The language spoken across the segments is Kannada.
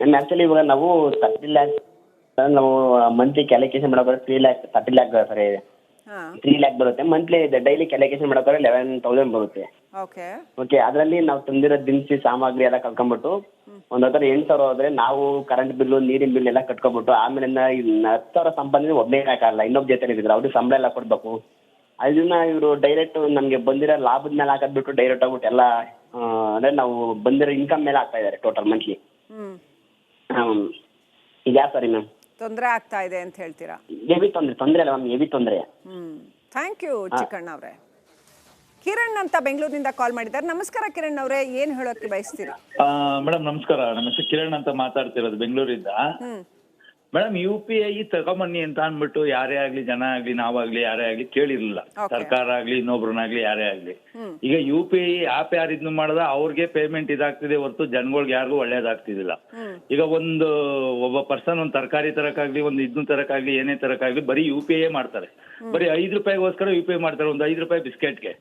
ಮ್ಯಾಮ್ ಆ್ಯಕ್ಚುಲಿ ಇವಾಗ ನಾವು ತರ್ಟಿ ಲ್ಯಾಕ್ಸ್ ನಾವು ಮಂತ್ಲಿ ಕ್ಯಾಲ್ಕುಲೇಷನ್ ಮಾಡೋಕೆ ತ್ರೀ ಲ್ಯಾಕ್ ತರ್ಟಿ ಲ್ಯಾಕ್ ಸರಿ ಹಾ. ತ್ರೀ ಲ್ಯಾಕ್ ಬರುತ್ತೆ. ಮಂತ್ಲಿ ಡೈಲಿ ಕ್ಯಾಲ್ಕುಲೇಷನ್ ಮಾಡೋಕೆ ಲೆವೆನ್ ತೌಸಂಡ್ ಬರುತ್ತೆ. ಓಕೆ ಓಕೆ ಅದರಲ್ಲಿ ನಾವು ತಂದಿರೋ ದಿನಸಿ ಸಾಮಗ್ರಿ ಎಲ್ಲ ಕಳ್ಕೊಂಬಿಟ್ಟು ಒಂದು ಹತ್ತರ ಎಂಟು ಸಾವಿರ ಹೋದ್ರೆ ನಾವು ಕರೆಂಟ್ ಬಿಲ್ ನೀರಿನ ಬಿಲ್ ಎಲ್ಲ ಕಟ್ಕೊಬಿಟ್ಟು ಆಮೇಲೆ ಹತ್ತು ಸಾವಿರ ಸಂಪಾದನೆ ಒಬ್ಬನೇ ಹಾಕಲ್ಲ ಇನ್ನೊಬ್ಬ ಜೊತೆ ಇದ್ರೆ ಅವ್ರಿಗೆ ಸಂಬಳ ಎಲ್ಲ ಕೊಡಬೇಕು. ಅದನ್ನ ಇವರು ಡೈರೆಕ್ಟ್ ನಮಗೆ ಬಂದಿರೋ ಲಾಭದ ಮೇಲೆ ಹಾಕೋದ್ಬಿಟ್ಟು ಡೈರೆಕ್ಟ್ ಆಗ್ಬಿಟ್ಟು ಎಲ್ಲ ಅಂದ್ರೆ ನಾವು ಬಂದಿರೋ ಇನ್ಕಮ್ ಮೇಲೆ ಹಾಕ್ತಾ ಇದ್ದಾರೆ ಟೋಟಲ್ ಮಂತ್ಲಿ ಈಗ ಸರಿ ಮ್ಯಾಮ್ ತೊಂದರೆ ಆಗ್ತಾ ಇದೆ ಅಂತ ಹೇಳ್ತೀರಾ? ಹೆವಿ ತೊಂದರೆ ತೊಂದರೆ ಅಲ್ಲ ಮ್ಯಾಮ್ ಹೆವಿ ತೊಂದರೆ. ಹ್ಮ್. ಥ್ಯಾಂಕ್ ಯು ಚಿಕ್ಕಣ್ಣ ಅವರೇ. ಕಿರಣ್ ಅಂತ ಬೆಂಗಳೂರಿನಿಂದ ಕಾಲ್ ಮಾಡಿದ್ದಾರೆ. ನಮಸ್ಕಾರ ಕಿರಣ್ ಅವರೇ ಏನ್ ಹೇಳೋಕೆ ಬಯಸ್ತೀರಿ? ಮೇಡಮ್ ನಮಸ್ಕಾರ. ನಮ್ಮ ಹೆಸರು ಕಿರಣ್ ಅಂತ ಮಾತಾಡ್ತಿರೋದು ಬೆಂಗಳೂರಿಂದ. ಹ್ಮ್. ಮೇಡಮ್ ಯು ಪಿ ಐ ತಗೊಂಬನ್ನಿ ಅಂತ ಅಂದ್ಬಿಟ್ಟು ಯಾರೇ ಆಗ್ಲಿ ಜನ ಆಗ್ಲಿ ನಾವಾಗ್ಲಿ ಯಾರೇ ಆಗ್ಲಿ ಕೇಳಿರ್ಲಿಲ್ಲ. ಸರ್ಕಾರ ಆಗ್ಲಿ ಇನ್ನೊಬ್ರನ್ನಾಗ್ಲಿ ಯಾರೇ ಆಗ್ಲಿ. ಈಗ ಯು ಪಿ ಐ ಆಪ್ ಯಾರು ಇದನ್ನ ಮಾಡದ ಅವ್ರಿಗೆ ಪೇಮೆಂಟ್ ಇದಾಗ್ತಿದೆ ಹೊರತು ಜನಗಳಿಗೆ ಯಾರಿಗೂ ಒಳ್ಳೇದಾಗ್ತಿದಿಲ್ಲ. ಈಗ ಒಂದು ಒಬ್ಬ ಪರ್ಸನ್ ಒಂದು ತರಕಾರಿ ತರಕಾಗ್ಲಿ ಒಂದು ಇದನ್ನ ತರಕಾಗ್ಲಿ ಏನೇ ತರಕಾಗ್ಲಿ ಬರೀ ಯು ಪಿ ಐ ಮಾಡ್ತಾರೆ. ಬರೀ ಐದು ರೂಪಾಯಿಗೋಸ್ಕರ ಯು ಪಿ ಐ ಮಾಡ್ತಾರೆ ಒಂದು ಐದು ರೂಪಾಯಿ ಬಿಸ್ಕೆಟ್ಗೆ.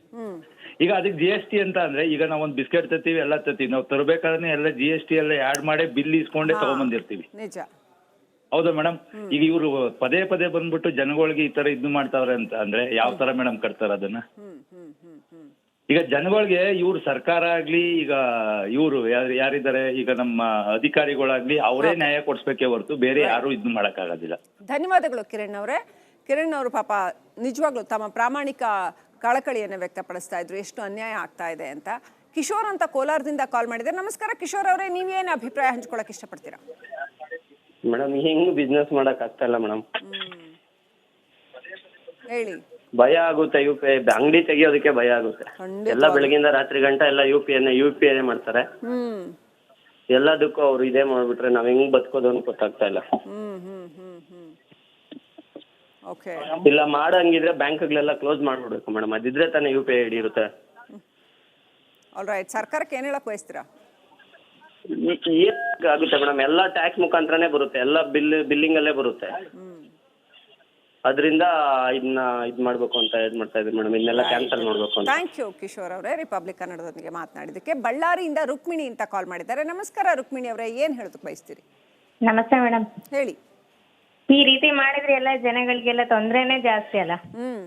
ಈಗ ಅದಕ್ಕೆ ಜಿ ಎಸ್ ಟಿ ಅಂತ ಅಂದ್ರೆ ಈಗ ನಾವು ಒಂದು ಬಿಸ್ಕೆಟ್ ತತ್ತೀವಿ ಎಲ್ಲ ತತ್ತೀವಿ ನಾವು ತರಬೇಕಾದ್ರೆ ಎಲ್ಲ ಜಿ ಎಸ್ ಟಿ ಎಲ್ಲ ಆಡ್ ಮಾಡಿ ಬಿಲ್ ಇಸ್ಕೊಂಡೇ ಹಾ. ಹೌದಾ ಮೇಡಮ್ ಈಗ ಇವರು ಪದೇ ಪದೇ ಬಂದ್ಬಿಟ್ಟು ಜನಗಳಿಗೆ ಈ ತರ ಇದು ಮಾಡ್ತಾವ್ರೆ ಅಂತ ಅಂದ್ರೆ ಯಾವ ತರ ಮೇಡಮ್ ಕಟ್ತಾರ ಅದನ್ನ? ಈಗ ಜನಗಳಿಗೆ ಇವ್ರು ಸರ್ಕಾರ ಆಗ್ಲಿ ಈಗ ಇವರು ಯಾರಿದ್ದಾರೆ? ಈಗ ನಮ್ಮ ಅಧಿಕಾರಿಗಳಾಗ್ಲಿ ಅವರೇ ನ್ಯಾಯ ಕೊಡ್ಸ್ಬೇಕೇ ಹೊರತು ಬೇರೆ ಯಾರು ಇದ್ನು ಮಾಡಕ್ ಆಗೋದಿಲ್ಲ ಧನ್ಯವಾದಗಳು ಕಿರಣ್ ಅವರೇ. ಕಿರಣ್ ಅವರು ಪಾಪ ನಿಜವಾಗ್ಲೂ ತಮ್ಮ ಪ್ರಾಮಾಣಿಕ ಕಳಕಳಿಯನ್ನು ವ್ಯಕ್ತಪಡಿಸ್ತಾ ಇದ್ರು ಎಷ್ಟು ಅನ್ಯಾಯ ಆಗ್ತಾ ಇದೆ ಅಂತ. ಕಿಶೋರ್ ಅಂತ ಕೋಲಾರದಿಂದ ಕಾಲ್ ಮಾಡಿದ್ದಾರೆ ನಮಸ್ಕಾರ ಕಿಶೋರ್ ಅವರೇ ನೀವೇನು ಅಭಿಪ್ರಾಯ ಹಂಚ್ಕೊಳಕ್ ಇಷ್ಟಪಡ್ತೀರಾ? ಮೇಡಮ್ ಹೆಂಗ್ ಬಿಸ್ನೆಸ್ ಮಾಡಕ್ ಆಗ್ತಾ ಇಲ್ಲ ಮೇಡಮ್ ಹೇಳಿ. ಭಯ ಆಗುತ್ತೆ ಯು ಪಿ ಐ ಅಂಗಡಿ ತೆಗಿಯೋದಕ್ಕೆ ಭಯ ಆಗುತ್ತೆ. ಖಂಡಿತವಾಗ್ಲೂ. ಎಲ್ಲ ಬೆಳಗಿಂದ ರಾತ್ರಿ ಗಂಟ ಎಲ್ಲ U P I U P I ಮಾಡ್ತಾರೆ. ಹ್ಮ್. ಎಲ್ಲದಕ್ಕೂ ಅವ್ರು ಇದೇ ಮಾಡ್ಬಿಟ್ರೆ ನಾವ್ ಹೆಂಗ್ ಬದುಕೋದು ಅಂತ ಗೊತ್ತಾಗ್ತಾ ಇಲ್ಲ ಹ್ಮ್ ಹ್ಮ್ ಹ್ಮ್ ಹ್ಮ್. ಓಕೆ ಇಲ್ಲ ಮಾಡಂಗಿದ್ರೆ ಬ್ಯಾಂಕ್ಗಳೆಲ್ಲ ಕ್ಲೋಸ್ ಮಾಡ್ಬಿಡ್ಬೇಕು ಮೇಡಮ್. ಅದಿದ್ರೆ ತಾನೇ ಯು ಪಿ ಐ ಇರುತ್ತೆ. ಆಲ್ ರೈಟ್ ಸರ್ಕಾರಕ್ಕೆ ಏನು ಹೇಳಕ್ ಬಯಸ್ತೀರಾ? ಆಗುತ್ತೆ ಮೇಡಮ್ ಎಲ್ಲ ಟ್ಯಾಕ್ಸ್ ಮುಖಾಂತರನೇ ಬರುತ್ತೆ ಎಲ್ಲ ಬಿಲ್ ಬಿಲ್ಲಿಂಗ್ ಅಲ್ಲೇ ಬರುತ್ತೆ. ಅದರಿಂದ ಇದನ್ನ ಇದ್ ಮಾಡ್ಬೇಕು ಅಂತ ಇದ್ ಮಾಡ್ತಾ ಇದ್ದೀನಿ ಮೇಡಮ್ ಇದನ್ನೆಲ್ಲ ಕ್ಯಾನ್ಸಲ್ ಮಾಡ್ಬೇಕು ಅಂತ. ಥ್ಯಾಂಕ್ ಯು ಕಿಶೋರ್ ಅವರೇ. ರಿಪಬ್ಲಿಕ್ ಕನ್ನಡದೊಂದಿಗೆ ಮಾತನಾಡಿದಕ್ಕೆ ಬಳ್ಳಾರಿಯಿಂದ ರುಕ್ಮಿಣಿ ಅಂತ ಕಾಲ್ ಮಾಡಿದ್ದಾರೆ. ನಮಸ್ಕಾರ ರುಕ್ಮಿಣಿ ಅವರೇ ಏನ್ ಹೇಳೋದಕ್ಕೆ ಬಯಸ್ತೀರಿ? ನಮಸ್ತೆ ಮೇಡಮ್ ಹೇಳಿ. ಈ ರೀತಿ ಮಾಡಿದ್ರೆ ಎಲ್ಲ ಜನಗಳಿಗೆಲ್ಲ ತೊಂದ್ರೆನೆ ಜಾಸ್ತಿ ಅಲ್ಲ? ಹ್ಮ್.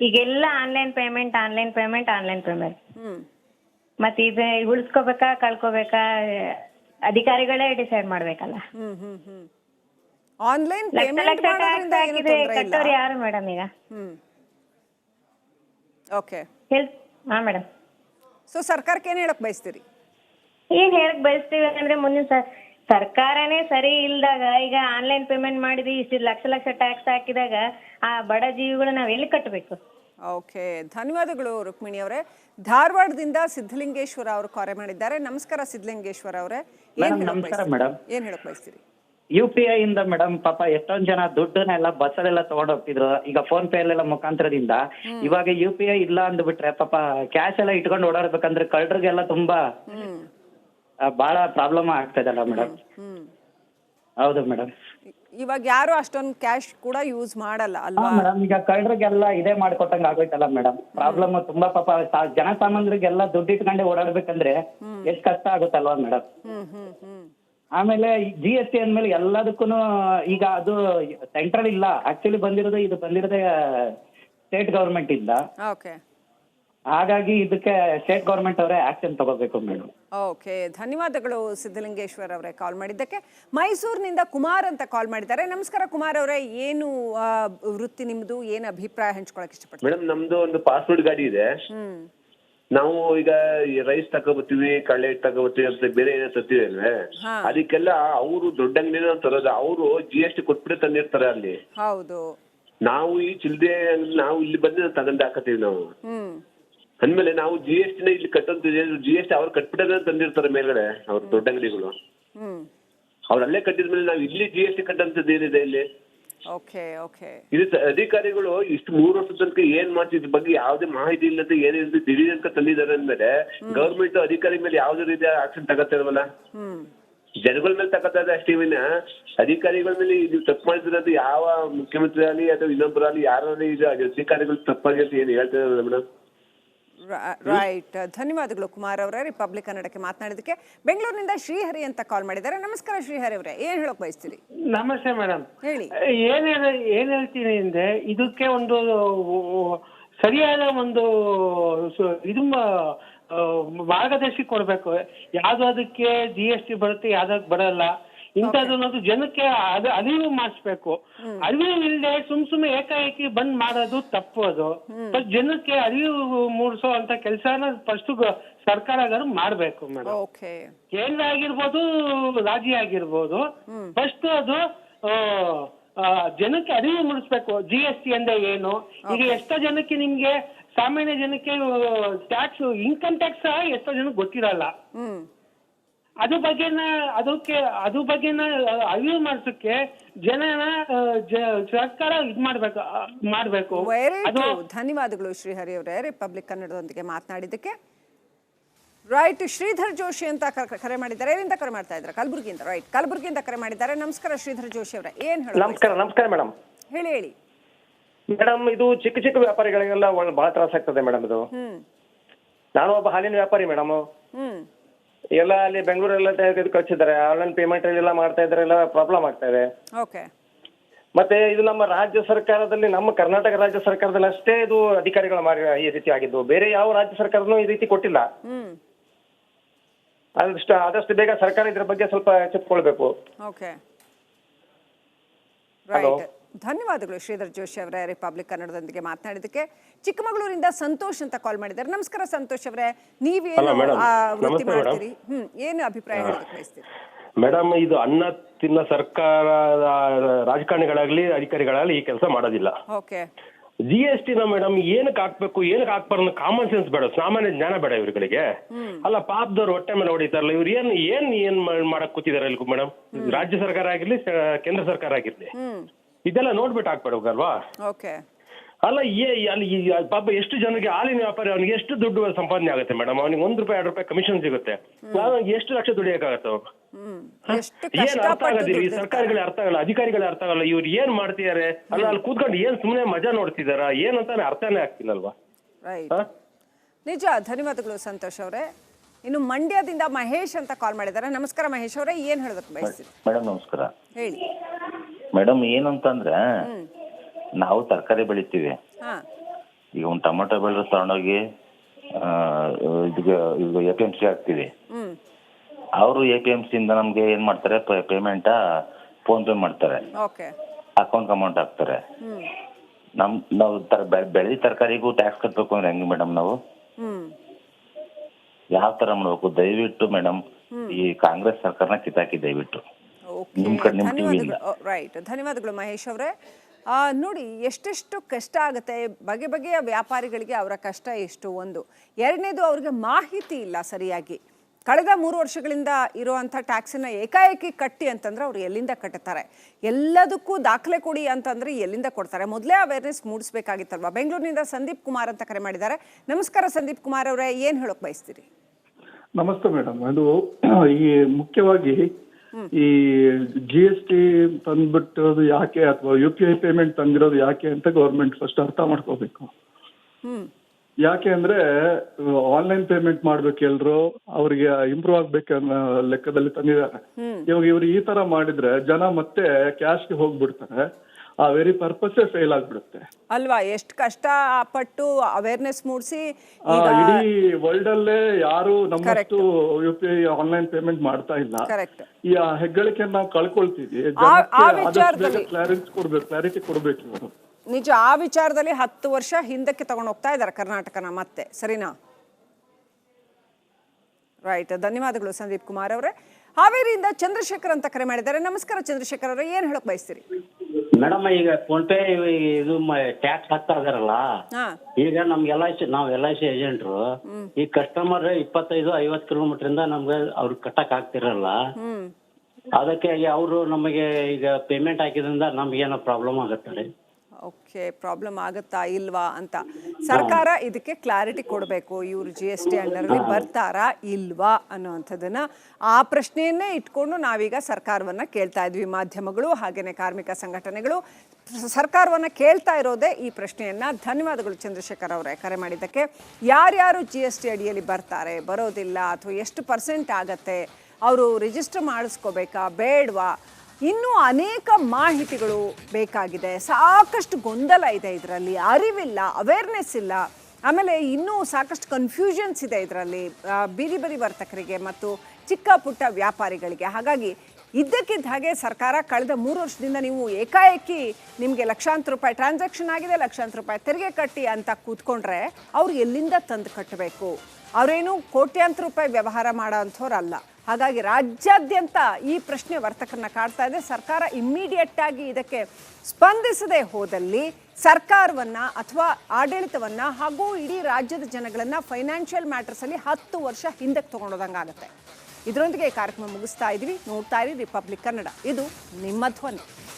ಈಗೆಲ್ಲ online payment online payment online payment ಹ್ಮ್. ಮತ್ತೆ ಇದು ಉಳಿಸ್ಕೋಬೇಕಾ ಕಳ್ಕೋಬೇಕಾ ಅಧಿಕಾರಿಗಳೇ ಡಿಸೈಡ್ ಮಾಡ್ಬೇಕಲ್ಲ. ಆನ್ಲೈನ್ ಲಕ್ಷ ಕಟ್ಟೋರು ಯಾರು ಮೇಡಮ್ ಈಗ? ಓಕೆ ಹೆಲ್ತ್ ಹಾ ಮೇಡಮ್. ಸೊ ಸರ್ಕಾರಕ್ಕೆ ಏನು ಹೇಳಕ್ ಬಯಸ್ತೀರಿ? ಏನ್ ಹೇಳಕ್ ಬಯಸ್ತೀವಿ ಅಂದ್ರೆ ಮುಂದಿನ ಸರ್ ಸರ್ಕಾರನೇ ಸರಿ ಇಲ್ದಾಗ ಈಗ ಆನ್ಲೈನ್ ಪೇಮೆಂಟ್ ಮಾಡಿದ್ವಿ ಇಷ್ಟು ಲಕ್ಷ ಲಕ್ಷ ಟ್ಯಾಕ್ಸ್ ಹಾಕಿದಾಗ ಆ ಬಡ ಜೀವಿಗಳು ನಾವ್ ಎಲ್ಲಿ ಕಟ್ಟಬೇಕು ಓಕೆ ಧನ್ಯವಾದಗಳು ರುಕ್ಮಿಣಿ ಅವರೇ. ಧಾರವಾಡದಿಂದ ಸಿದ್ಧಲಿಂಗೇಶ್ವರ ಅವರು ಕರೆ ಮಾಡಿದ್ದಾರೆ. ನಮಸ್ಕಾರ ಸಿದ್ಧಲಿಂಗೇಶ್ವರ ಅವರೇ. ಏನ್ ಹೇಳಕ್ ನಮಸ್ಕಾರ ಬಯಸ್ತೀರಿ? ಯು ಪಿ ಐ ಇಂದ ಮೇಡಮ್ ಪಾಪ ಎಷ್ಟೊಂದ್ ಜನ ದುಡ್ಡನ್ನೆಲ್ಲ ಬಸ್ಸಲ್ಲೆಲ್ಲ ತಗೊಂಡ್ ಹೋಗ್ತಿದ್ರು ಈಗ ಫೋನ್ ಪೇ ಅಲ್ಲೆಲ್ಲ ಮುಖಾಂತರದಿಂದ. ಇವಾಗ ಯು ಪಿ ಐ ಇಲ್ಲ ಅಂದ್ಬಿಟ್ರೆ ಪಾಪ ಕ್ಯಾಶ್ ಎಲ್ಲ ಇಟ್ಕೊಂಡು ಓಡಾಡ್ಬೇಕಂದ್ರೆ ಕಳ್ಳರಿಗೆಲ್ಲ ತುಂಬಾ ಬಹಳ ಪ್ರಾಬ್ಲಮ್ ಆಗ್ತದಲ್ಲ ಮೇಡಮ್. ಹೌದು ಮೇಡಮ್. ಇವಾಗ ಯಾರು ಅಷ್ಟೊಂದು ಕ್ಯಾಶ್ ಕೂಡ ಯೂಸ್ ಮಾಡಲ್ಲ ಅಲ್ವಾ? ಮೇಡಮ್ ಈಗ ಕಳ್ಳರಿಗೆಲ್ಲ ಇದೇ ಮಾಡ್ಕೊಟ್ಟಂಗ ಆಗೋಯ್ತಲ್ಲ ಮೇಡಮ್ ಪ್ರಾಬ್ಲಮ್ ತುಂಬಾ ಪಾಪ ಜನ ಸಾಮಾನ್ಯರಿಗೆಲ್ಲ ದುಡ್ಡು ಇಟ್ಕೊಂಡೆ ಓಡಾಡ್ಬೇಕಂದ್ರೆ ಎಷ್ಟ್ ಕಷ್ಟ ಆಗುತ್ತಲ್ವಾ ಮೇಡಮ್ ಹ್ಮ್ ಹ್ಮ್ ಹ್ಮ್. ಆಮೇಲೆ ಜಿ ಎಸ್ ಟಿ ಅಂದ್ಮೇಲೆ ಎಲ್ಲದಕ್ಕೂ ಈಗ ಅದು ಸೆಂಟ್ರಲ್ ಇಲ್ಲ. ಆಕ್ಚುಲಿ ಬಂದಿರೋದು ಇದು ಬಂದಿರೋದೇ ಸ್ಟೇಟ್ ಗವರ್ಮೆಂಟ್ ಇಂದ. ಓಕೆ ಹಾಗಾಗಿ ಇದಕ್ಕೆ ಸ್ಟೇಟ್ ಗೌರ್ಮೆಂಟ್ ಅವರೇ ಆಕ್ಷನ್ ತಗೋಬೇಕು ಮೇಡಮ್ ಓಕೆ ಧನ್ಯವಾದಗಳು ಸಿದ್ಧಲಿಂಗೇಶ್ವರ್ ಅವರೇ ಕಾಲ್ ಮಾಡಿದ್ದಕ್ಕೆ. ಮೈಸೂರಿನಿಂದ ಕುಮಾರ್ ಅಂತ ಕಾಲ್ ಮಾಡಿದ್ದಾರೆ. ನಮಸ್ಕಾರ ಕುಮಾರ್ ಅವರೇ ಏನು ವೃತ್ತಿ ನಿಮ್ದು? ಏನು ಅಭಿಪ್ರಾಯ ಹಂಚ್ಕೊಳಕ್ ಇಷ್ಟಪಡ್ತೀವಿ ಮೇಡಮ್ ನಮ್ದು ಒಂದು ಪಾಸ್ವರ್ಡ್ ಗಾಡಿ ಇದೆ. ನಾವು ಈಗ ರೈಸ್ ತಗೋಬತ್ತೀವಿ ಕಳ್ಳೆ ತಗೋಬತ್ತೀವಿ ಅಂತ ಬೇರೆ ಏನೋ ತರ್ತೀವಿ ಅಲ್ವೇ ಹಾ. ಅದಕ್ಕೆಲ್ಲ ಅವರು ದೊಡ್ಡ ಅಂಗಡಿನ ತರೋದು. ಅವರು ಜಿ ಎಸ್ ಟಿ ಕೊಟ್ಬಿಟ್ಟು ತಂದಿರ್ತಾರೆ ಅಲ್ಲಿ. ಹೌದು. ನಾವು ಈ ಚಿಲ್ದೆ ನಾವು ಇಲ್ಲಿ ಬಂದು ತಗೊಂಡು ಹಾಕತ್ತೀವಿ ನಾವು. ಅಂದ್ಮೇಲೆ ನಾವು ಜಿ ಎಸ್ ಟಿನ ಇಲ್ಲಿ ಕಟ್ಟಂತ ಜಿ ಎಸ್ ಟಿ ಅವ್ರು ಕಟ್ಬಿಟ್ಟೆ ತಂದಿರ್ತಾರೆ ಮೇಲ್ಗಡೆ ಅವ್ರ ದೊಡ್ಡ ಅಂಗಡಿಗಳು. ಅವ್ರು ಅಲ್ಲೇ ಕಟ್ಟಿದ್ಮೇಲೆ ನಾವು ಇಲ್ಲಿ ಜಿ ಎಸ್ ಟಿ ಕಟ್ಟಂತದ್ದು ಏನಿದೆ ಇಲ್ಲಿ? ಇದು ಅಧಿಕಾರಿಗಳು ಇಷ್ಟು ಮೂರು ವರ್ಷದ ತನಕ ಏನ್ ಮಾಡ್ತಿದ್ ಬಗ್ಗೆ ಯಾವ್ದೇ ಮಾಹಿತಿ ಇಲ್ಲ ಅಂತ ದಿಢೀರ್ ಅಂತ ತಂದಿದ್ದಾರೆ ಅಂದ್ಮೇಲೆ ಗವರ್ಮೆಂಟ್ ಅಧಿಕಾರಿ ಮೇಲೆ ಯಾವುದೇ ರೀತಿಯ ಆಕ್ಷನ್ ತಗತ್ತಿರವಲ್ಲ ಹ್ಮ್. ಜನಗಳ ಮೇಲೆ ತಗೋತಾ ಇದೆ ಅಷ್ಟೇ ವಿನ ಅಧಿಕಾರಿಗಳ ಮೇಲೆ ಇದು ತಪ್ಪು ಮಾಡ್ತಿರೋದು ಯಾವ ಮುಖ್ಯಮಂತ್ರಿ ಆಗಲಿ ಅಥವಾ ಇನ್ನೊಬ್ಬರಾಗಲಿ ಯಾರಲ್ಲಿ ಇದು ಅಧಿಕಾರಿಗಳು ತಪ್ಪಾಗಿ ಅಂತ ಏನು ಹೇಳ್ತಾ ಮೇಡಮ್ ರೈಟ್. ಧನ್ಯವಾದಗಳು ಕುಮಾರ್ ಅವರೇ ರಿಪಬ್ಲಿಕ್ ಕನ್ನಡಕ್ಕೆ ಮಾತನಾಡಿದಕ್ಕೆ ಬೆಂಗಳೂರಿನಿಂದ ಶ್ರೀಹರಿ ಅಂತ ಕಾಲ್ ಮಾಡಿದ್ದಾರೆ. ನಮಸ್ಕಾರ ಶ್ರೀಹರಿ ಅವರೇ ಏನ್ ಹೇಳಕ್ ಬಯಸ್ತೀರಿ? ನಮಸ್ತೆ ಮೇಡಮ್ ಹೇಳಿ. ಏನ್ ಏನ್ ಹೇಳ್ತೀನಿ ಅಂದ್ರೆ ಇದಕ್ಕೆ ಒಂದು ಸರಿಯಾದ ಒಂದು ಇದು ಮಾರ್ಗದರ್ಶಿ ಕೊಡ್ಬೇಕು. ಯಾವ್ದು ಅದಕ್ಕೆ ಜಿ ಎಸ್ ಟಿ ಬರುತ್ತೆ ಯಾವ್ದಕ್ ಬರಲ್ಲ. ಇಂಥದ್ದು ಅನ್ನೋದು ಜನಕ್ಕೆ ಅದು ಅರಿವು ಮಾಡಿಸ್ಬೇಕು. ಅರಿವು ಇಲ್ಲದೆ ಸುಮ್ ಸುಮ್ಮನೆ ಏಕಾಏಕಿ ಬಂದ್ ಮಾಡೋದು ತಪ್ಪು ಅದು. ಜನಕ್ಕೆ ಅರಿವು ಮೂಡಿಸೋ ಅಂತ ಕೆಲಸನ ಫಸ್ಟ್ ಸರ್ಕಾರಗಳು ಮಾಡ್ಬೇಕು ಮೇಡಮ್. ಕೇಂದ್ರ ಆಗಿರ್ಬೋದು ರಾಜ್ಯ ಆಗಿರ್ಬೋದು ಫಸ್ಟ್ ಅದು ಜನಕ್ಕೆ ಅರಿವು ಮೂಡಿಸ್ಬೇಕು. ಜಿ ಎಸ್ ಟಿ ಅಂದ್ರೆ ಏನು? ಈಗ ಎಷ್ಟೋ ಜನಕ್ಕೆ ನಿಮ್ಗೆ ಸಾಮಾನ್ಯ ಜನಕ್ಕೆ ಟ್ಯಾಕ್ಸ್ ಇನ್ಕಮ್ ಟ್ಯಾಕ್ಸ್ ಸಹ ಎಷ್ಟೋ ಜನಕ್ಕೆ ಗೊತ್ತಿರಲ್ಲ. ಅದ್ರ ಬಗ್ಗೆನ ಅದಕ್ಕೆ ಅದ್ರ ಬಗ್ಗೆನ ಅರಿವು ಮಾಡಿಸಕ್ಕೆ ಜನನ ಸರ್ಕಾರ ಇದ್ ಮಾಡ್ಬೇಕು ಮಾಡ್ಬೇಕು. ಧನ್ಯವಾದಗಳು ಶ್ರೀಹರಿ ಅವರೇ ರಿಪಬ್ಲಿಕ್ ಕನ್ನಡದೊಂದಿಗೆ ಮಾತನಾಡಿದ್ದಕ್ಕೆ. ರೈಟ್ ಶ್ರೀಧರ್ ಜೋಶಿ ಅಂತ ಕರೆ ಮಾಡಿದ್ದಾರೆ. ಎಲ್ಲಿಂದ ಕರೆ ಮಾಡ್ತಾ ಇದ್ದಾರೆ? ಕಲಬುರಗಿಯಿಂದ ರೈಟ್ ಕಲಬುರಗಿಯಿಂದ ಕರೆ ಮಾಡಿದ್ದಾರೆ. ನಮಸ್ಕಾರ ಶ್ರೀಧರ್ ಜೋಶಿ ಅವರೇ. ಏನ್ ಹೇಳಿ ನಮಸ್ಕಾರ ನಮಸ್ಕಾರ ಮೇಡಮ್. ಹೇಳಿ ಹೇಳಿ. ಮೇಡಮ್ ಇದು ಚಿಕ್ಕ ಚಿಕ್ಕ ವ್ಯಾಪಾರಿಗಳಿಗೆಲ್ಲ ಬಹಳ ತ್ರಾಸ ಆಗ್ತದೆ ಮೇಡಮ್ ಇದು. ಹ್ಮ್. ನಾನು ಒಬ್ಬ ಹಾಲಿನ ವ್ಯಾಪಾರಿ ಮೇಡಮ್. ಹ್ಮ್. ಎಲ್ಲ ಅಲ್ಲಿ ಬೆಂಗಳೂರೆಲ್ಲ ತೆಗೆದು ಕಳ್ಸಿದ್ದಾರೆ. ಆನ್ಲೈನ್ ಪೇಮೆಂಟ್ ಎಲ್ಲ ಮಾಡ್ತಾ ಇದ್ದಾರೆ ಎಲ್ಲ ಪ್ರಾಬ್ಲಮ್ ಆಗ್ತಾ ಇದೆ. ಓಕೆ ಮತ್ತೆ ಇದು ನಮ್ಮ ರಾಜ್ಯ ಸರ್ಕಾರದಲ್ಲಿ ನಮ್ಮ ಕರ್ನಾಟಕ ರಾಜ್ಯ ಸರ್ಕಾರದಲ್ಲಿ ಅಷ್ಟೇ ಇದು ಅಧಿಕಾರಿಗಳು ಮಾಡಿ ಈ ರೀತಿ ಆಗಿದ್ದು. ಬೇರೆ ಯಾವ ರಾಜ್ಯ ಸರ್ಕಾರನೂ ಈ ರೀತಿ ಕೊಟ್ಟಿಲ್ಲ. ಅದಷ್ಟು ಆದಷ್ಟು ಆದಷ್ಟು ಬೇಗ ಸರ್ಕಾರ ಇದ್ರ ಬಗ್ಗೆ ಸ್ವಲ್ಪ ಎಚ್ಚೆತ್ಕೊಳ್ಬೇಕು. Okay Hello. ಧನ್ಯವಾದಗಳು ಶ್ರೀಧರ್ ಜೋಶಿ ಅವರೇ ರಿಪಬ್ಲಿಕ್ ಕನ್ನಡದೊಂದಿಗೆ ಮಾತನಾಡಿದಕ್ಕೆ ಚಿಕ್ಕಮಗಳೂರಿಂದ ಸಂತೋಷ್ ಅಂತ ಕಾಲ್ ಮಾಡಿದ್ದಾರೆ. ನಮಸ್ಕಾರ ಸಂತೋಷ್ ಅವರೇ. ನೀವೇನು ವೃತ್ತಿ ಮಾಡ್ತೀರಿ? ಹ್ಮ್ ಏನು ಅಭಿಪ್ರಾಯ ಹೇಳೋದಕ್ಕೆ ಬಯಸ್ತೀರಿ? ಮೇಡಮ್ ಇದು ಅನ್ನ ತಿನ್ನ ಸರ್ಕಾರ ರಾಜಕಾರಣಿಗಳಾಗ್ಲಿ ಅಧಿಕಾರಿಗಳಾಗ್ಲಿ ಈ ಕೆಲಸ ಮಾಡೋದಿಲ್ಲ. ಓಕೆ. ಜಿ ಎಸ್ ಟಿನ ಮೇಡಮ್ ಏನಕ್ಕೆ ಹಾಕ್ಬೇಕು ಏನಕ್ಕೆ ಹಾಕ್ಬಾರ್ದು ಕಾಮನ್ ಸೆನ್ಸ್ ಬೇಡ ಸಾಮಾನ್ಯ ಜ್ಞಾನ ಬೇಡ ಇವ್ರುಗಳಿಗೆ. ಅಲ್ಲ ಪಾಪದವ್ರು ಹೊಟ್ಟೆ ಮೇಲೆ ಹೊಡಿತಾರಲ್ಲ ಇವ್ರು ಏನ್ ಏನ್ ಏನ್ ಮಾಡಕ್ ಕೂತಿದಾರೆ ಇಲ್ಲಿ ಮೇಡಮ್? ರಾಜ್ಯ ಸರ್ಕಾರ ಆಗಿರ್ಲಿ ಕೇಂದ್ರ ಸರ್ಕಾರ ಆಗಿರ್ಲಿ. ಇದೆಲ್ಲ ನೋಡ್ಬಿಟ್ಟು ಹಾಕ್ಬೇಡಲ್ವಾ ಓಕೆ. ಅಲ್ಲ ಏ ಅಲ್ಲಿ ಈ ಪಾಪ ಎಷ್ಟು ಜನಕ್ಕೆ ಹಾಲಿನ ವ್ಯಾಪಾರಿ ಅವನಿಗೆ ಎಷ್ಟು ದುಡ್ಡು ಸಂಪಾದನೆ ಆಗುತ್ತೆ ಮೇಡಮ್? ಅವನಿಗೆ ಒಂದ್ ರೂಪಾಯಿ ಎರಡು ರೂಪಾಯಿ ಕಮಿಷನ್ ಸಿಗುತ್ತೆ. ಎಷ್ಟು ಲಕ್ಷ ದುಡಿಯಕ್ಕಾಗತ್ತೆ? ಅವ್ರು ಏನ್ ಅರ್ಥ ಆಗೋದಿಲ್ಲ ಈ. ಸರ್ಕಾರಗಳೇ ಅರ್ಥ ಆಗಲ್ಲ ಅಧಿಕಾರಿಗಳೇ ಅರ್ಥ ಆಗಲ್ಲ ಇವ್ರು ಏನ್ ಮಾಡ್ತಿದಾರೆ? ಅಲ್ಲ ಅಲ್ಲಿ ಕೂತ್ಕೊಂಡು ಏನ್ ಸುಮ್ನೆ ಮಜಾ ನೋಡ್ತಿದಾರ? ಅಂತಾನೆ ಅರ್ಥನೇ ಆಗ್ತಿಲ್ಲಲ್ವಾ? ನಿಜ ಧನ್ಯವಾದಗಳು ಸಂತೋಷ್ ಅವರೇ. ಇನ್ನು ಮಂಡ್ಯದಿಂದ ಮಹೇಶ್ ಅಂತ ಕಾಲ್ ಮಾಡಿದ್ದಾರೆ. ನಮಸ್ಕಾರ ಮಹೇಶ್ ಅವರೇ ಏನ್ ಹೇಳೋದಕ್ಕೆ ಮೇಡಮ್ ನಮಸ್ಕಾರ. ಹೇಳಿ. ಮೇಡಮ್ ಏನಂತಂದ್ರೆ ನಾವು ತರಕಾರಿ ಬೆಳಿತೀವಿ. ಈಗ ಒಂದು ಟೊಮೆಟೊ ಬೆಳೆದ್ರೆ ತಗೊಂಡೋಗಿ ಎ ಪಿ ಎಂ ಸಿ ಹಾಕ್ತೀವಿ. ಅವರು ಎ ಪಿ ಎಂ ಸಿ ಇಂದ ನಮ್ಗೆ ಏನ್ ಮಾಡ್ತಾರೆ ಪೇಮೆಂಟ್ ಫೋನ್ ಪೇ ಮಾಡ್ತಾರೆ. ಅಕೌಂಟ್ ಅಮೌಂಟ್ ಹಾಕ್ತಾರೆ. ನಮ್ ನಾವು ಬೆಳೆದ ತರಕಾರಿಗೂ ಟ್ಯಾಕ್ಸ್ ಕಟ್ಟಬೇಕು ಅಂದ್ರೆ ಹೆಂಗ್ ಮೇಡಮ್ ನಾವು? ಯಾವ ತರ ಮಾಡ್ಬೇಕು? ದಯವಿಟ್ಟು ಮೇಡಮ್ ಈ ಕಾಂಗ್ರೆಸ್ ಸರ್ಕಾರನ ಕಿತಾಕಿ ದಯವಿಟ್ಟು. ಕಡೆ ನಿಮ್ ಧನ್ಯವಾದಗಳು. ರೈಟ್ ಧನ್ಯವಾದಗಳು ಮಹೇಶ್ ಅವರೇ. ಆ, ನೋಡಿ ಎಷ್ಟೆಷ್ಟು ಕಷ್ಟ ಆಗುತ್ತೆ. ಬಗೆ ಬಗೆಯ ವ್ಯಾಪಾರಿಗಳಿಗೆ ಅವರ ಕಷ್ಟ ಎಷ್ಟು ಒಂದು. ಎರಡನೇದು ಅವ್ರಿಗೆ ಮಾಹಿತಿ ಇಲ್ಲ ಸರಿಯಾಗಿ. ಕಳೆದ ಮೂರು ವರ್ಷಗಳಿಂದ ಇರುವಂಥ ಟ್ಯಾಕ್ಸಿನ ಏಕಾಏಕಿ ಕಟ್ಟಿ ಅಂತಂದ್ರೆ ಅವ್ರು ಎಲ್ಲಿಂದ ಕಟ್ಟುತ್ತಾರೆ ಎಲ್ಲದಕ್ಕೂ ದಾಖಲೆ ಕೊಡಿ ಅಂತಂದ್ರೆ ಎಲ್ಲಿಂದ ಕೊಡ್ತಾರೆ? ಮೊದಲೇ ಅವೇರ್ನೆಸ್ ಮೂಡಿಸಬೇಕಾಗಿತ್ತಲ್ವಾ? ಬೆಂಗಳೂರಿನಿಂದ ಸಂದೀಪ್ ಕುಮಾರ್ ಅಂತ ಕರೆ ಮಾಡಿದ್ದಾರೆ. ನಮಸ್ಕಾರ ಸಂದೀಪ್ ಕುಮಾರ್ ಅವರೇ. ಏನು ಹೇಳೋಕೆ ಬಯಸ್ತೀರಿ? ನಮಸ್ತೆ ಮೇಡಮ್. ಅದು ಈ ಮುಖ್ಯವಾಗಿ ಈ ಜಿ ಎಸ್ ಟಿ ತಂದ್ಬಿಟ್ಟಿರೋದು ಯಾಕೆ ಅಥವಾ ಯು ಪಿ ಐ ಪೇಮೆಂಟ್ ತಂದಿರೋದು ಯಾಕೆ ಅಂತ ಗೌರ್ಮೆಂಟ್ ಫಸ್ಟ್ ಅರ್ಥ ಮಾಡ್ಕೋಬೇಕು. ಯಾಕೆ ಅಂದ್ರೆ ಆನ್ಲೈನ್ ಪೇಮೆಂಟ್ ಮಾಡ್ಬೇಕು ಎಲ್ರು ಅವ್ರಿಗೆ ಇಂಪ್ರೂವ್ ಆಗ್ಬೇಕು ಅನ್ನೋ ಲೆಕ್ಕದಲ್ಲಿ ತಂದಿದ್ದಾರೆ. ಇವಾಗ ಇವ್ರು ಈ ತರ ಮಾಡಿದ್ರೆ ಜನ ಮತ್ತೆ ಕ್ಯಾಶ್ಗೆ ಹೋಗ್ಬಿಡ್ತಾರೆ. ಆ ವೆರಿ ಪರ್ಪಸೇ ಫೇಲ್ ಆಗ್ಬಿಡುತ್ತೆ. ಅಲ್ವಾ? ಎಷ್ಟು ಕಷ್ಟ ಪಟ್ಟು ಅವೇರ್ನೆಸ್ ಮೂಡಿಸಿ ಇಡೀ ವರ್ಲ್ಡ್ ಅಲ್ಲೇ ಯಾರು ನಮ್ಮಷ್ಟು U P I online payment ಮಾಡ್ತಾ ಇಲ್ಲ. ಕರೆಕ್ಟ್ ಈ ಹೆಗ್ಗಳಿಕೆಯನ್ನು ನಾವು ಕಳ್ಕೊಳ್ತೀವಿ. ಕ್ಲಾರಿಟಿ ಕೊಡ್ಬೇಕು ಕ್ಲಾರಿಟಿ ಕೊಡ್ಬೇಕು ಇವರು. ನಿಜ ಆ ವಿಚಾರದಲ್ಲಿ ಹತ್ತು ವರ್ಷ ಹಿಂದಕ್ಕೆ ತಗೊಂಡು ಹೋಗ್ತಾ ಇದ್ದಾರೆ ಕರ್ನಾಟಕನ ಮತ್ತೆ. ಸರಿನಾ? ರೈಟ್ ಧನ್ಯವಾದಗಳು ಸಂದೀಪ್ ಕುಮಾರ್ ಅವರೇ. ಹಾವೇರಿಯಿಂದ ಚಂದ್ರಶೇಖರ್ ಅಂತ ಕರೆ ಮಾಡಿದ್ದಾರೆ. ನಮಸ್ಕಾರ ಚಂದ್ರಶೇಖರ್ ಅವರೇ ಏನ್ ಹೇಳಕ್ ಬಯಸ್ತೀರಿ? ಮೇಡಮ್ ಈಗ ಫೋನ್ ಪೇ ಇದು ಟ್ಯಾಕ್ಸ್ ಹಾಕ್ತಾ ಇದಾರಲ್ಲ ಈಗ ನಮ್ಗೆ ಎಲ್ ಐ ಸಿ ನಾವು ಎಲ್ ಐ ಸಿ ಏಜೆಂಟ್ರು ಈ ಕಸ್ಟಮರ್ ಇಪ್ಪತ್ತೈದು ಐವತ್ ಕಿಲೋಮೀಟರ್ ಇಂದ ನಮ್ಗೆ ಅವ್ರು ಕಟ್ಟಕ್ ಆಗ್ತಿರಲ್ಲ ಅದಕ್ಕೆ ಅವರು ನಮಗೆ ಈಗ ಪೇಮೆಂಟ್ ಹಾಕಿದ್ರಿಂದ ನಮ್ಗೆ ಏನೋ ಪ್ರಾಬ್ಲಮ್ ಆಗತ್ತೆ ಓಕೆ ಪ್ರಾಬ್ಲಮ್ ಆಗುತ್ತಾ ಇಲ್ವಾ ಅಂತ. ಸರ್ಕಾರ ಇದಕ್ಕೆ ಕ್ಲಾರಿಟಿ ಕೊಡಬೇಕು. ಇವರು ಜಿ ಎಸ್ ಟಿ ಅಂಡರಲ್ಲಿ ಬರ್ತಾರಾ ಇಲ್ವಾ ಅನ್ನೋವಂಥದ್ದನ್ನ ಆ ಪ್ರಶ್ನೆಯನ್ನೇ ಇಟ್ಕೊಂಡು ನಾವೀಗ ಸರ್ಕಾರವನ್ನ ಕೇಳ್ತಾ ಇದ್ವಿ. ಮಾಧ್ಯಮಗಳು ಹಾಗೆಯೇ ಕಾರ್ಮಿಕ ಸಂಘಟನೆಗಳು ಸರ್ಕಾರವನ್ನ ಕೇಳ್ತಾ ಇರೋದೇ ಈ ಪ್ರಶ್ನೆಯನ್ನ. ಧನ್ಯವಾದಗಳು ಚಂದ್ರಶೇಖರ್ ಅವರೇ ಕರೆ ಮಾಡಿದ್ದಕ್ಕೆ. ಯಾರ್ಯಾರು ಜಿ ಎಸ್ ಟಿ ಅಡಿಯಲ್ಲಿ ಬರ್ತಾರೆ ಬರೋದಿಲ್ಲ ಅಥವಾ ಎಷ್ಟು ಪರ್ಸೆಂಟ್ ಆಗತ್ತೆ ಅವರು ರಿಜಿಸ್ಟರ್ ಮಾಡಿಸ್ಕೋಬೇಕಾ ಬೇಡವಾ? ಇನ್ನೂ ಅನೇಕ ಮಾಹಿತಿಗಳು ಬೇಕಾಗಿದೆ. ಸಾಕಷ್ಟು ಗೊಂದಲ ಇದೆ ಇದರಲ್ಲಿ. ಅರಿವಿಲ್ಲ ಅವೇರ್ನೆಸ್ ಇಲ್ಲ. ಆಮೇಲೆ ಇನ್ನೂ ಸಾಕಷ್ಟು ಕನ್ಫ್ಯೂಷನ್ಸ್ ಇದೆ ಇದರಲ್ಲಿ ಬೀದಿ ಬದಿ ವರ್ತಕರಿಗೆ ಮತ್ತು ಚಿಕ್ಕ ಪುಟ್ಟ ವ್ಯಾಪಾರಿಗಳಿಗೆ. ಹಾಗಾಗಿ ಇದ್ದಕ್ಕಿದ್ದ ಹಾಗೆ ಸರ್ಕಾರ ಕಳೆದ ಮೂರು ವರ್ಷದಿಂದ ನೀವು ಏಕಾಏಕಿ ನಿಮಗೆ ಲಕ್ಷಾಂತರ ರೂಪಾಯಿ ಟ್ರಾನ್ಸಾಕ್ಷನ್ ಆಗಿದೆ, ಲಕ್ಷಾಂತರ ರೂಪಾಯಿ ತೆರಿಗೆ ಕಟ್ಟಿ ಅಂತ ಕೂತ್ಕೊಂಡ್ರೆ ಅವ್ರು ಎಲ್ಲಿಂದ ತಂದು ಕಟ್ಟಬೇಕು? ಅವರೇನು ಕೋಟ್ಯಾಂತರ ರೂಪಾಯಿ ವ್ಯವಹಾರ ಮಾಡೋ ಅಂಥವ್ರಲ್ಲ. ಹಾಗಾಗಿ ರಾಜ್ಯಾದ್ಯಂತ ಈ ಪ್ರಶ್ನೆ ವರ್ತಕರನ್ನ ಕಾಡ್ತಾ ಇದೆ. ಸರ್ಕಾರ ಇಮ್ಮಿಡಿಯೇಟ್ ಆಗಿ ಇದಕ್ಕೆ ಸ್ಪಂದಿಸದೆ ಹೋದಲ್ಲಿ ಸರ್ಕಾರವನ್ನ ಅಥವಾ ಆಡಳಿತವನ್ನ ಹಾಗೂ ಇಡೀ ರಾಜ್ಯದ ಜನಗಳನ್ನ ಫೈನಾನ್ಷಿಯಲ್ ಮ್ಯಾಟರ್ಸ್ ಅಲ್ಲಿ ಹತ್ತು ವರ್ಷ ಹಿಂದಕ್ಕೆ ತಗೊಂಡೋದಂಗಾಗುತ್ತೆ ಇದರೊಂದಿಗೆ ಕಾರ್ಯಕ್ರಮ ಮುಗಿಸ್ತಾ ಇದೀವಿ. ನೋಡ್ತಾ ಇರಿ ರಿಪಬ್ಲಿಕ್ ಕನ್ನಡ ಇದು ನಿಮ್ಮ ಧ್ವನಿ.